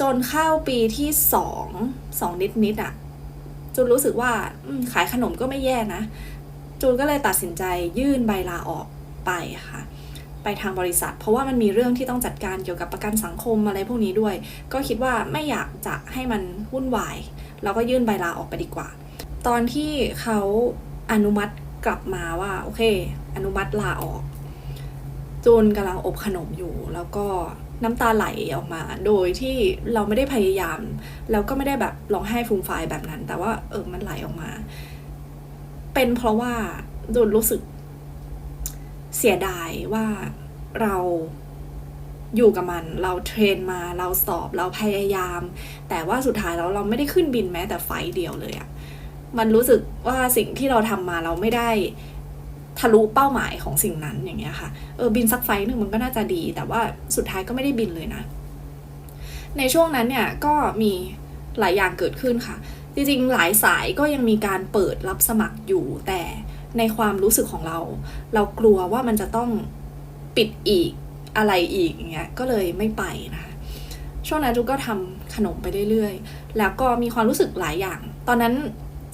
จนเข้าปีที่สองสองนิดนิดๆอะจูนรู้สึกว่าขายขนมก็ไม่แย่นะ จูนก็เลยตัดสินใจยื่นใบลาออกไปค่ะ ไปทางบริษัท เพราะว่ามันมีเรื่องที่ต้องจัดการเกี่ยวกับประกันสังคมอะไรพวกนี้ด้วย ก็คิดว่าไม่อยากจะให้มันวุ่นวาย เราก็ยื่นใบลาออกไปดีกว่า ตอนที่เขาอนุมัติกลับมาว่าโอเค อนุมัติลาออก จูนกำลังอบขนมอยู่ แล้วก็น้ำตาไหลออกมา โดยที่เราไม่ได้พยายาม แล้วก็ไม่ได้แบบร้องไห้ฟูมฟายแบบนั้น แต่ว่าเออมันไหลออกมา เป็นเพราะว่าจูนรู้สึกเสียดายว่าเราอยู่กับมัน เราเทรนมาเราสอบเราพยายาม แต่ว่าสุดท้ายแล้วเราไม่ได้ขึ้นบินแม้แต่ไฟเดียวเลยอะมันรู้สึกว่าสิ่งที่เราทำมาเราไม่ได้ ทะลุเป้าหมายของสิ่งนั้นอย่างเงี้ยค่ะ เออบินสักไฟหนึ่งมันก็น่าจะดี แต่ว่าสุดท้ายก็ไม่ได้บินเลยนะ ในช่วงนั้นเนี่ยก็มีหลายอย่างเกิดขึ้นค่ะ จริงๆ หลายสายก็ยังมีการเปิดรับสมัครอยู่แต่ในความรู้สึกของเรา เรากลัวว่ามันจะต้องปิดอีกอะไรอีกอย่างเงี้ยก็เลยไม่ไปนะคะช่วงนั้นจูก็ทำขนมไปเรื่อยๆ แล้วก็มีความรู้สึกหลายอย่าง ตอนนั้น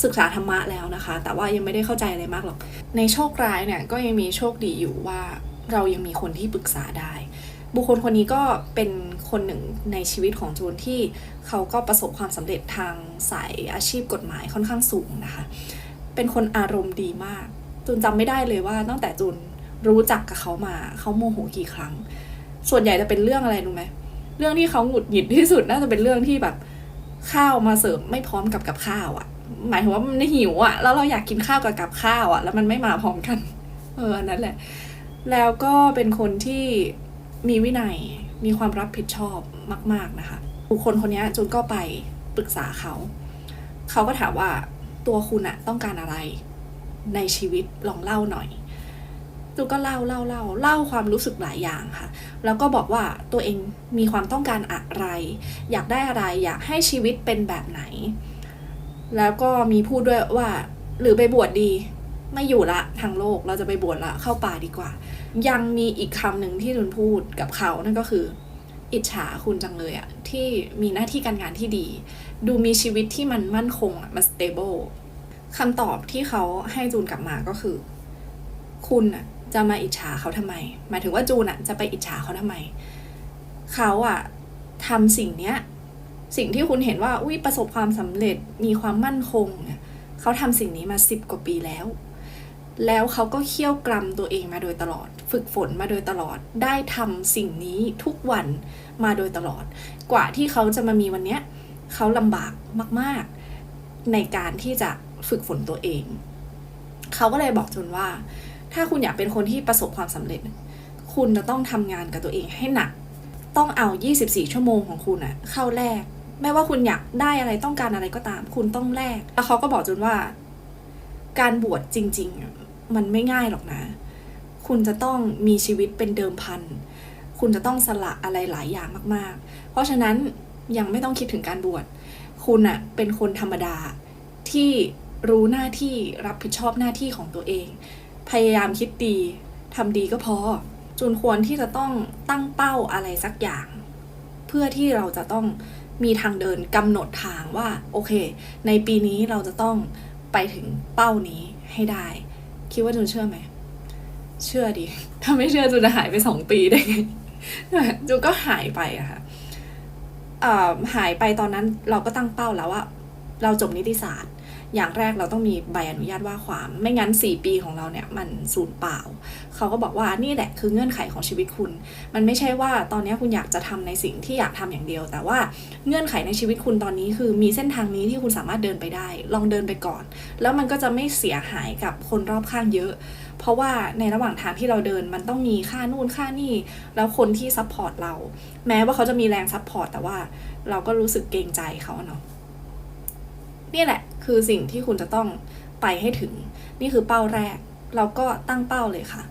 ศึกษาธรรมะแล้วนะคะ แต่ว่ายังไม่ได้เข้าใจอะไรมากหรอก ในโชคร้ายเนี่ยก็ยังมีโชคดีอยู่ว่าเรายังมีคนที่ปรึกษาได้ บุคคลคนนี้ก็เป็นคนหนึ่งในชีวิตของจูนที่เขาก็ประสบความสำเร็จทางสายอาชีพกฎหมายค่อนข้างสูงนะคะ เป็นคนอารมณ์ดีมาก จูนจำไม่ได้เลยว่าตั้งแต่จูนรู้จักกับเขามาเขาโมโหกี่ครั้ง ส่วนใหญ่จะเป็นเรื่องอะไรรู้ไหมเรื่องที่เขาหงุดหงิดที่สุดน่าจะเป็นเรื่องที่แบบข้าวมาเสิร์ฟไม่พร้อมกับกับข้าวอะ่ะ หมายถึงว่ามันหิวอะแล้วเราอยากกินข้าวกับกับข้าวอะแล้วมันไม่มาพร้อมกัน เออนนั้นแหละ แล้วก็เป็นคนที่มีวินัยมีความรับผิดชอบมาก ๆนะคะ บุคคลคนนี้จูนก็ไปปรึกษาเขา เขาก็ถามว่าตัวคุณอะต้องการอะไรในชีวิตลองเล่าหน่อยจูนก็เล่าเล่าเล่าเล่าความรู้สึกหลายอย่างค่ะ แล้วก็บอกว่าตัวเองมีความต้องการอะไร อยากได้อะไรอยากให้ชีวิตเป็นแบบไหน แล้วก็มีพูดด้วยว่า หรือไปบวชดีไม่อยู่ละทางโลกเราจะไปบวชละเข้าป่าดีกว่า ยังมีอีกคำหนึ่งที่จุนพูดกับเขานั่นก็คือ อิจฉาคุณจังเลยอะที่มีหน้าที่การงานที่ดี ดูมีชีวิตที่มันมั่นคงอะมัน stable คำตอบที่เขาให้จูนกลับมาก็คือ คุณอะจะมาอิจฉาเขาทำไม หมายถึงว่าจูนอะจะไปอิจฉาเขาทำไม เขาอะทำสิ่งเนี้ย สิ่งที่คุณเห็นว่าอุ้ยประสบความสำเร็จมีความมั่นคงเนี่ยเขาทำสิ่งนี้มาสิบกว่าปีแล้ว แล้วเขาก็เคี่ยวกรำตัวเองมาโดยตลอด ฝึกฝนมาโดยตลอด ได้ทำสิ่งนี้ทุกวันมาโดยตลอด กว่าที่เขาจะมามีวันเนี้ยเขาลำบากมาก ๆ ในการที่จะฝึกฝนตัวเอง เขาก็เลยบอกจนว่า ถ้าคุณอยากเป็นคนที่ประสบความสำเร็จ คุณจะต้องทำงานกับตัวเองให้หนัก ต้องเอา 24 ชั่วโมงของคุณอะเข้าแลก ไม่ว่าคุณอยากได้อะไรต้องการอะไรก็ตาม คุณต้องแลกแล้วเขาก็บอกจนว่า การบวชจริง ๆ มันไม่ง่ายหรอกนะ คุณจะต้องมีชีวิตเป็นเดิมพัน คุณจะต้องสละอะไรหลายอย่างมากๆ เพราะฉะนั้นยังไม่ต้องคิดถึงการบวช คุณอะเป็นคนธรรมดาที่รู้หน้าที่รับผิดชอบหน้าที่ของตัวเอง พยายามคิดดีทำดีก็พอจุนควรที่จะต้องตั้งเป้าอะไรสักอย่าง เพื่อที่เราจะต้อง มีทางเดินกำหนดทางว่าโอเค ในปีนี้เราจะต้องไปถึงเป้านี้ให้ได้ คิดว่าจุนเชื่อไหม เชื่อดิ ถ้าไม่เชื่อจุนจะหายไปสองปีได้ไงจุนก็หายไปอะค่ะหายไปตอนนั้นเราก็ตั้งเป้าแล้วว่า เราจบนิติศาสตร์ อย่างแรกเราต้องมีใบอนุญาตว่าความ ไม่งั้น 4 ปีของเราเนี่ยมันสูญเปล่า เขาก็บอกว่านี่แหละคือเงื่อนไขของชีวิตคุณ มันไม่ใช่ว่าตอนนี้คุณอยากจะทำในสิ่งที่อยากทำอย่างเดียว แต่ว่าเงื่อนไขในชีวิตคุณตอนนี้คือมีเส้นทางนี้ที่คุณสามารถเดินไปได้ ลองเดินไปก่อน แล้วมันก็จะไม่เสียหายกับคนรอบข้างเยอะ เพราะว่าในระหว่างทางที่เราเดินมันต้องมีค่านู่นค่านี่ แล้วคนที่ซัพพอร์ตเรา แม้ว่าเขาจะมีแรงซัพพอร์ตแต่ว่าเราก็รู้สึกเกรงใจเขาเนาะนี่แหละ คือสิ่งที่คุณจะต้องไปให้ถึง นี่คือเป้าแรก เราก็ตั้งเป้าเลยค่ะ